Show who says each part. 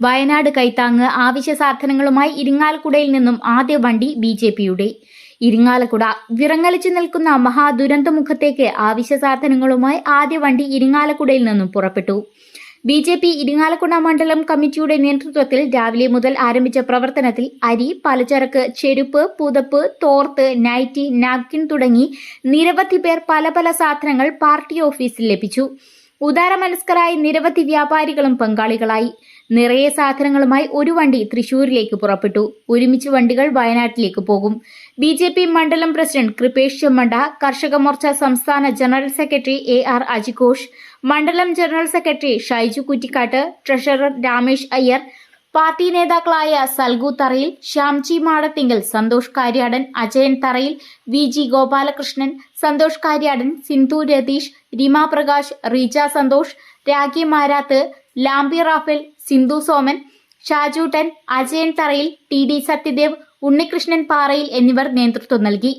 Speaker 1: വയനാട് കൈത്താങ്ങ് ആവശ്യ സാധനങ്ങളുമായി ഇരിങ്ങാലക്കുടയിൽ നിന്നും ആദ്യ വണ്ടി ബി ജെ പിയുടെ. ഇരിങ്ങാലക്കുട വിറങ്ങലിച്ചു നിൽക്കുന്ന മഹാദുരന്തമുഖത്തേക്ക് ആവശ്യ സാധനങ്ങളുമായി ആദ്യ വണ്ടി ഇരിങ്ങാലക്കുടയിൽ നിന്നും പുറപ്പെട്ടു. ബി ജെ പി ഇരിങ്ങാലക്കുട മണ്ഡലം കമ്മിറ്റിയുടെ നേതൃത്വത്തിൽ രാവിലെ മുതൽ ആരംഭിച്ച പ്രവർത്തനത്തിൽ അരി പലചരക്ക് ചെരുപ്പ് പുതപ്പ് തോർത്ത് നൈറ്റി നാപ്കിൻ തുടങ്ങി നിരവധി പേർ പല പല സാധനങ്ങൾ പാർട്ടി ഓഫീസിൽ ലഭിച്ചു. ഉദാരമനസ്കരായ നിരവധി വ്യാപാരികളും പങ്കാളികളായി. നിറയെ സാധനങ്ങളുമായി ഒരു വണ്ടി തൃശൂരിലേക്ക് പുറപ്പെട്ടു. ഒരുമിച്ച് വണ്ടികൾ വയനാട്ടിലേക്ക് പോകും. ബി ജെ പി മണ്ഡലം പ്രസിഡന്റ് കൃപേഷ് ചെമ്മണ്ട കർഷക മോർച്ച സംസ്ഥാന ജനറൽ സെക്രട്ടറി എ ആർ അജിഘോഷ് മണ്ഡലം general secretary Shaiju Kuttikkat treasurer Ramesh Iyer party നേതാക്കളായ Salgu Tharayil Shyamji Madathinkal Santhosh Kariyadan Ajayan Tharayil V G Gopalakrishnan Santhosh Kariyadan Sindhu Ratheesh Rima Prakash Reeja Santhosh Rakhi Marath Lambi Raphael Sindhu Soman Shajoottan Ajayan Tharayil T D Sathyadev Unnikrishnan പാറയിൽ എന്നിവർ നേതൃത്വം നൽകി.